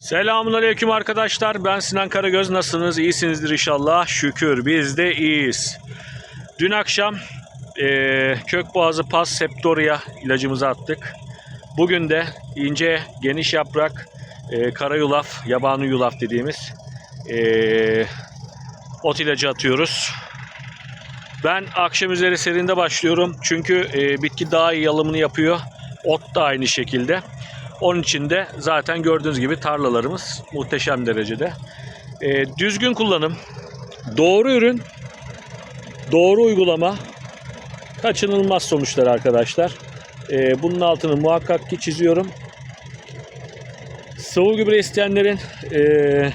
Selamünaleyküm arkadaşlar. Ben Sinan Karagöz. Nasılsınız? İyisinizdir inşallah. Şükür biz de iyiyiz. Dün akşam eee Kökboğazı Pas Septoria ilacımızı attık. Bugün de ince, geniş yaprak, eee kara yulaf, yabani yulaf dediğimiz eee ot ilacı atıyoruz. Ben akşam üzeri serinde başlıyorum. Çünkü eee, bitki daha iyi yalımını yapıyor. Ot da aynı şekilde. Onun için de zaten gördüğünüz gibi tarlalarımız muhteşem derecede. Ee, düzgün kullanım, doğru ürün, doğru uygulama kaçınılmaz sonuçlar arkadaşlar. Ee, bunun altını muhakkak ki çiziyorum. Sıvı gübre isteyenlerin ee,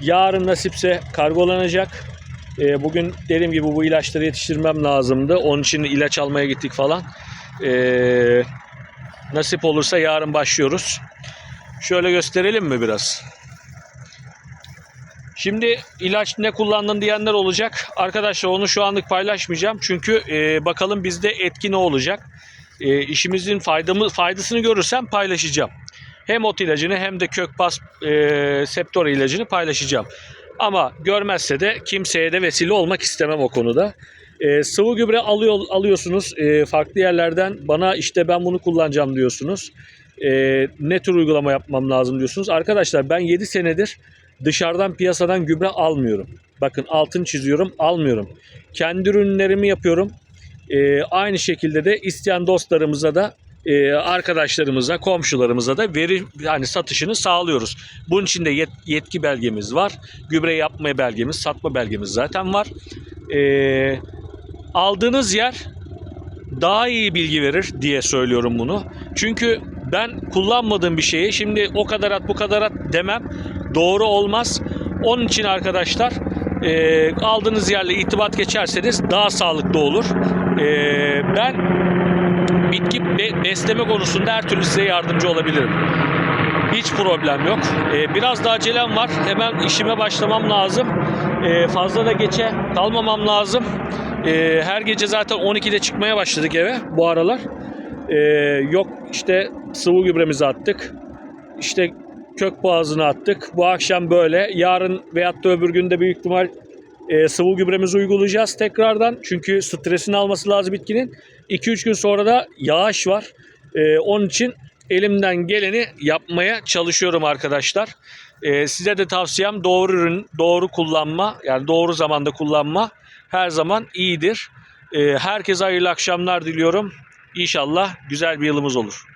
yarın nasipse kargolanacak. Ee, bugün dediğim gibi bu ilaçları yetiştirmem lazımdı. Onun için ilaç almaya gittik falan. Ee, Nasip olursa yarın başlıyoruz. Şöyle gösterelim mi biraz? Şimdi ilaç ne kullandın diyenler olacak. Arkadaşlar onu şu anlık paylaşmayacağım. Çünkü e, bakalım bizde etki ne olacak. E, işimizin faydamı, faydasını görürsem paylaşacağım. Hem ot ilacını hem de kökbas e, septor ilacını paylaşacağım. Ama görmezse de kimseye de vesile olmak istemem o konuda. E, sıvı gübre alıyor alıyorsunuz e, farklı yerlerden. Bana işte ben bunu kullanacağım diyorsunuz. E, ne tür uygulama yapmam lazım diyorsunuz. Arkadaşlar ben 7 senedir dışarıdan piyasadan gübre almıyorum. Bakın altın çiziyorum almıyorum. Kendi ürünlerimi yapıyorum. E, aynı şekilde de isteyen dostlarımıza da e, arkadaşlarımıza, komşularımıza da veri yani satışını sağlıyoruz. Bunun için de yet- yetki belgemiz var. Gübre yapma belgemiz, satma belgemiz zaten var. E, aldığınız yer daha iyi bilgi verir diye söylüyorum bunu. Çünkü ben kullanmadığım bir şeyi şimdi o kadar at bu kadar at demem doğru olmaz. Onun için arkadaşlar e, aldığınız yerle irtibat geçerseniz daha sağlıklı olur. E, ben bitki be- besleme konusunda her türlü size yardımcı olabilirim. Hiç problem yok. Ee, biraz da acelem var. Hemen işime başlamam lazım. Ee, fazla da geçe kalmamam lazım. Ee, her gece zaten 12'de çıkmaya başladık eve bu aralar. Ee, yok işte sıvı gübremizi attık. İşte kök boğazını attık. Bu akşam böyle. Yarın veyahut da öbür günde büyük ihtimal e, sıvı gübremizi uygulayacağız tekrardan. Çünkü stresini alması lazım bitkinin. 2-3 gün sonra da yağış var. Ee, onun için elimden geleni yapmaya çalışıyorum arkadaşlar. Ee, size de tavsiyem doğru ürün, doğru kullanma, yani doğru zamanda kullanma her zaman iyidir. Ee, herkese hayırlı akşamlar diliyorum. İnşallah güzel bir yılımız olur.